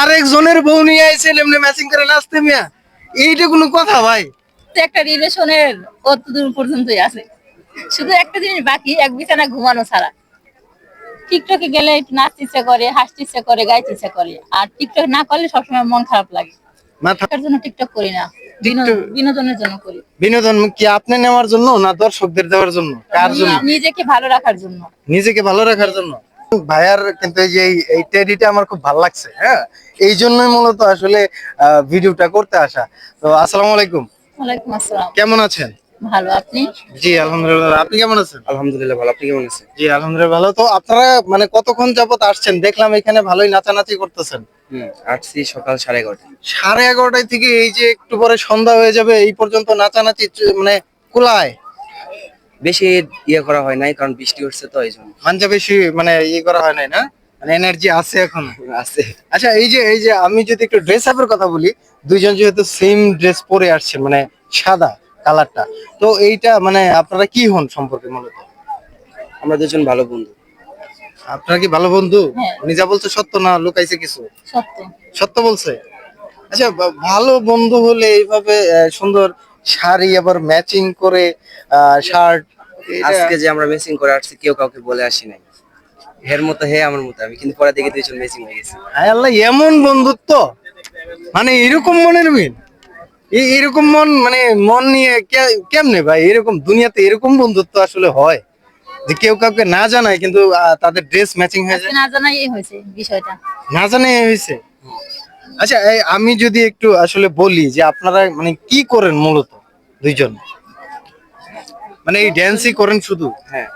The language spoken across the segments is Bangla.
আরেকজনের বউ নিয়ে আইছেন এমনি ম্যাচিং করে নাচতে মিয়া। এইটা কোনো কথা ভাই? একটা রিলেশনের কত দূর পর্যন্তই আছে। শুধু একটা জিনিস বাকি এক বিছানা ঘুমানো ছাড়া। টিকটকে গেলে নাচতে ইচ্ছা করে হাসতে ইচ্ছা করে গাইতে ইচ্ছা করে। আর টিকটক না করলে সবসময় মন খারাপ লাগে। মাথা টাকার জন্য টিকটক করি না। বিনো- বিনোদনের জন্য করি। বিনোদন কি আপনি নেওয়ার জন্য না দর্শকদের দেওয়ার জন্য? কার জন্য? নিজেকে ভালো রাখার জন্য। নিজেকে ভালো রাখার জন্য? ভাইয়ার কিন্তু এই যে এই- টেডিটা আমার খুব ভালো লাগছে হ্যাঁ? এই জন্যই মূলত আসলে আহ, ভিডিওটা করতে আসা। তো আসসালামু আলাইকুম। ওয়ালাইকুম আসসালাম। কেমন আছেন? ভালো আপনি? জি আলহামদুলিল্লাহ। আপনি কেমন আছেন? আলহামদুলিল্লাহ ভালো আপনি কেমন আছেন? জি আলহামদুলিল্লাহ ভালো। তো আপনারা মানে কতক্ষণ যাবত আসছেন? দেখলাম এখানে ভালোই নাচানাচি করতেছেন। আসছি সকাল সাড়ে এগারোটা সাড়ে এগারোটায় থেকে এই যে একটু পরে সন্ধ্যা হয়ে যাবে এই পর্যন্ত নাচানাচি মানে কুলায়? বেশি ইয়ে করা হয় নাই কারণ বৃষ্টি হচ্ছে তো এই জন্য। মাঞ্জা বেশি মানে ইয়ে করা হয় নাই না? মানে এনার্জি আছে এখন? আছে। আচ্ছা এই যে এই যে আমি যদি একটু ড্রেস আপের কথা বলি দুইজন যেহেতু সেম ড্রেস পরে আসছেন মানে সাদা কালারটা তো এইটা মানে আপনারা কি হন সম্পর্কে মূলত? আমরা দুজন ভালো বন্ধু। আপনারা কি ভালো বন্ধু? হ্যাঁ। নিজা বলছে সত্য না লুকাইছে কিছু? সত্য। সত্য বলছে? আচ্ছা ভালো বন্ধু হলে এইভাবে আহ, সুন্দর শাড়ি আবার ম্যাচিং করে শার্ট আজকে যে আমরা মেসিং করে আসছি কেউ কাউকে বলে আসি নাই। হের মতো হে আমার মতো। আমি কিন্তু পরে দেখে দুইজন মেসিং হয়ে গেছি। হায় আল্লাহ এমন বন্ধুত্ব। মানে এরকম মনের মিল। এরকম মন মানে মন নিয়ে কেমনে ভাই? এরকম দুনিয়াতে এরকম বন্ধুত্ব আসলে হয় যে কেউ কাউকে না জানায় কিন্তু তাদের ড্রেস ম্যাচিং হয়ে যায়। না জানাই এই হয়েছে বিষয়টা। না জানে হয়েছে। আচ্ছা আমি যদি একটু আসলে বলি যে আপনারা মানে কি করেন মূলত দুইজন? মানে এই ড্যান্সই করেন শুধু? হ্যাঁ।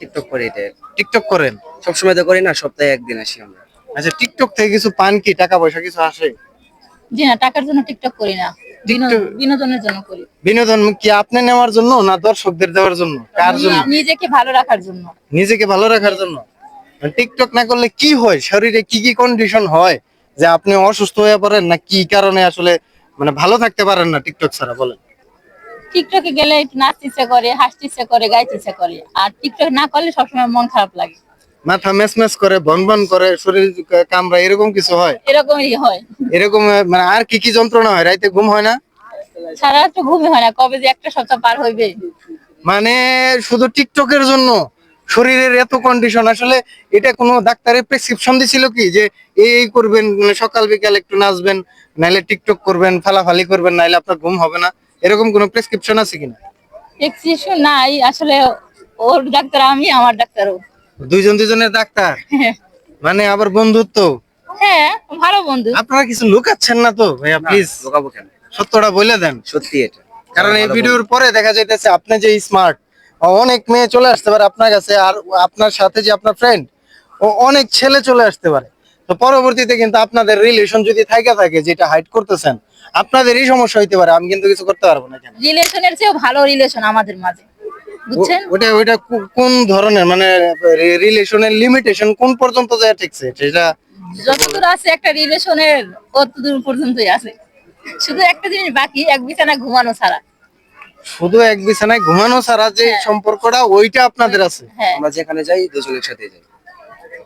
টিকটক করে এটা। টিকটক করেন? সবসময় তো করি না সপ্তাহে একদিন আসি আমরা। আচ্ছা টিকটক থেকে কিছু পান কি? টাকা পয়সা কিছু আসে? জি না টাকার জন্য টিকটক করি না। বিনোদনের জন্য করি। বিনোদন কি আপনি নেওয়ার জন্য না দর্শকদের দেওয়ার জন্য? কার জন্য? নিজেকে ভালো রাখার জন্য। নিজেকে ভালো রাখার জন্য? মানে টিকটক না করলে কি হয়? শরীরে কি কি কন্ডিশন হয়? যে আপনি অসুস্থ হয়ে পড়েন না কি কারণে আসলে মানে ভালো থাকতে পারেন না টিকটক ছাড়া বলেন। টিকটকে গেলে একটু নাচতে ইচ্ছা করে হাসতে ইচ্ছা করে গাইতে ইচ্ছা করে। আর টিকটক না করলে সবসময় মন খারাপ লাগে। মাথা করে করে শরীর কামড়া এরকম কিছু হয়? এরকমই হয়। এরকম মানে আর কি কি যন্ত্রণা হয়? রাইতে ঘুম হয় না? সারা রাত ঘুমই হয় না। কবে যে একটা সপ্তাহ পার হইবে। মানে শুধু টিকটকের জন্য? শরীরের এত কন্ডিশন আসলে এটা কোনো ডাক্তারের প্রেসক্রিপশন দিছিল কি? যে এই এই করবেন মানে সকাল বিকাল একটু নাচবেন নাইলে টিকটক করবেন ফালাফালি করবেন নাইলে আপনার ঘুম হবে না। এরকম কোনো প্রেসক্রিপশন আছে কিনা? এক্সিশন নাই আসলে ওর ডাক্তার আমি আমার ডাক্তারও। দুইজন দুজনের ডাক্তার? মানে আবার বন্ধুত্ব? হ্যাঁ ভালো বন্ধু। আপনারা কিছু লুকাচ্ছেন না তো? ভাইয়া প্লিজ লোকাবো কেন? সত্যটা বলে দেন। সত্যি এটা। কারণ এই ভিডিওর পরে দেখা যাইতেছে আপনি যে স্মার্ট অনেক মেয়ে চলে আসতে পারে আপনার কাছে আর আপনার সাথে যে আপনার ফ্রেন্ড ও অনেক ছেলে চলে আসতে পারে। তো পরবর্তীতে কিন্তু আপনাদের রিলেশন যদি থাইকা থাকে যেটা হাইড করতেছেন আপনাদেরই সমস্যা হইতে পারে আমি কিন্তু কিছু করতে পারব না কেন? রিলেশনের চেয়েও ভালো রিলেশন আমাদের মাঝে বুঝছেন? ওটা ওটা কোন ধরনের মানে রিলেশনের লিমিটেশন কোন পর্যন্ত যায় ঠিকছে সেটা যতদূর আছে একটা রিলেশনের পর্যন্তই আছে। শুধু একটা জিনিস বাকি এক বিছানা ঘুমানো ছাড়া। শুধু এক বিছানায় ঘুমানো ছাড়া যে সম্পর্কটা ওইটা আপনাদের আছে? হ্যাঁ। আমরা যেখানে যাই দুজন একসাথে যাই।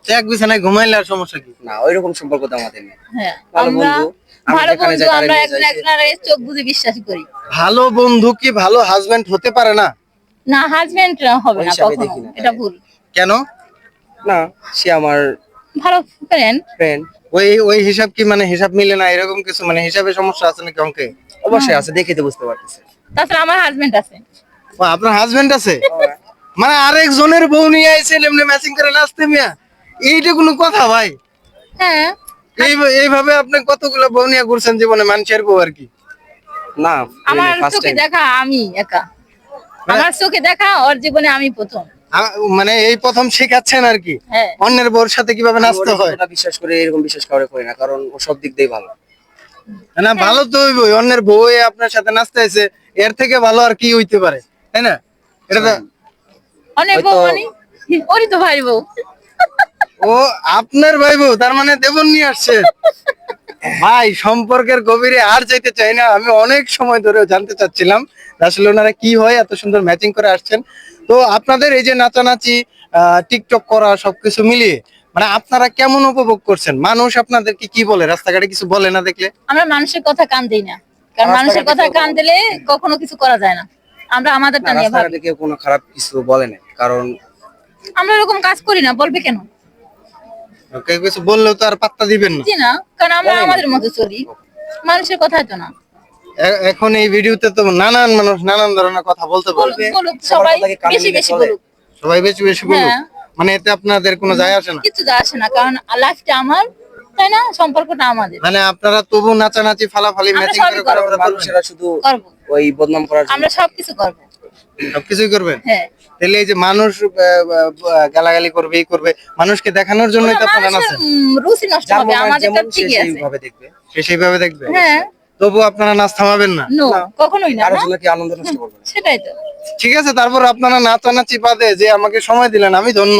এক বিছানায় ঘুমাইলে আর সমস্যা কি? না ওইরকম সম্পর্ক তো আমাদের নেই। হ্যাঁ ভালো আমরা বন্ধু। ভালো বন্ধু আমরা একজন একজনের চোখ বুঝে বিশ্বাস করি। ভালো বন্ধু কি ভালো হাজবেন্ড হতে পারে না? না হাজবেন্ড হবে ওই না কখনো এটা ভুল। কেন? না সে আমার ভালো ফ্রেন্ড ফ্রেন্ড ওই ওই হিসাব কি মানে হিসাব মিলে না? এরকম কিছু মানে হিসাবে সমস্যা আছে নাকি অঙ্কে? অবশ্যই আছে দেখে তো বুঝতে পারতেছে। তাছাড়া আমার হাজবেন্ড আছে। ও, আপনার হাজবেন্ড আছে? মানে আরেকজনের বউ নিয়ে আইছেন এমনি ম্যাচিং করে নাচতে মিয়া? এইটা কোনো কথা ভাই? হ্যাঁ। এই এইভাবে আপনি কতগুলো বউ নিয়ে ঘুরছেন জীবনে? মানুষের বউ আর কি। না আমার চোখে দেখা আমি একা। আমার চোখে দেখা ওর জীবনে আমি প্রথম। মানে এই প্রথম শেখাচ্ছেন আর কি? হ্যাঁ। অন্যের বউর সাথে কীভাবে নাচতে হয়? বিশ্বাস করে এরকম বিশ্বাস করে করি না কারণ ও সব দিক দিয়ে ভালো। না ভালো তো হইবই। অন্যের বউ এ আপনার সাথে নাচতে আছে এর থেকে ভালো আর কি হইতে পারে তাই না? এটা তো অনেক বউ মানে? ওরই তো ভাই বউ। ও আপনার ভাই বউ তার মানে দেবন নিয়ে আসছে। ভাই সম্পর্কের গভীরে আর যাইতে চাই না। আমি অনেক সময় ধরে জানতে চাচ্ছিলাম আসলে ওনারা কি হয় এত সুন্দর ম্যাচিং করে আসছেন। তো আপনাদের এই যে নাচানাচি টিকটক করা সবকিছু মিলিয়ে মানে আপনারা কেমন উপভোগ করছেন? মানুষ আপনাদেরকে কি বলে? রাস্তাঘাটে কিছু বলে না দেখলে? আমরা মানুষের কথা কান দিই না। কারণ মানুষের কথা কান দিলে কখনো কিছু করা যায় না। আমরা আমাদেরটা নিয়ে ভাবি। কেউ কোনো খারাপ কিছু বলে না। কারণ আমরা এরকম কাজ করি না বলবে কেন? কেউ কিছু বললেও তো আর পাত্তা দিবেন না। জি না কারণ আমরা আমাদের মতো চলি। মানুষের কথা তো না। এখন এই ভিডিওতে তো নানান মানুষ নানান ধরনের কথা বলতে পারবে সবাই বেশি বেশি বলুক। সবাই বেশি বেশি বলুক। মানে এতে আপনাদের কোনো যায় আসে না। কিছু যায় আসে না কারণ লাইফটা আমার তাই না? সম্পর্কটা আমাদের। মানে আপনারা তবু নাচানাচি ফালাফালি ম্যাচিং করে করে করব। মানুষেরা শুধু ওই বদনাম করার আমরা সবকিছু করব। সবকিছুই করবেন? হ্যাঁ। তাহলে এই যে মানুষ গালাগালি করবে এই করবে মানুষকে দেখানোর জন্য তো আপনারা মানুষের, নাচেন রুচি নষ্ট হবে আমাদের ঠিকই আছে। সেইভাবে দেখবে সে সেইভাবে দেখবে। হ্যাঁ। তবু আপনারা নাচ থামাবেন না। নো কখনোই না কি আনন্দ নষ্ট করবেন সেটাই তো। ঠিক আছে তারপর আপনারা নাচানাচি বাদে যে আমাকে সময় দিলেন আমি ধন্য।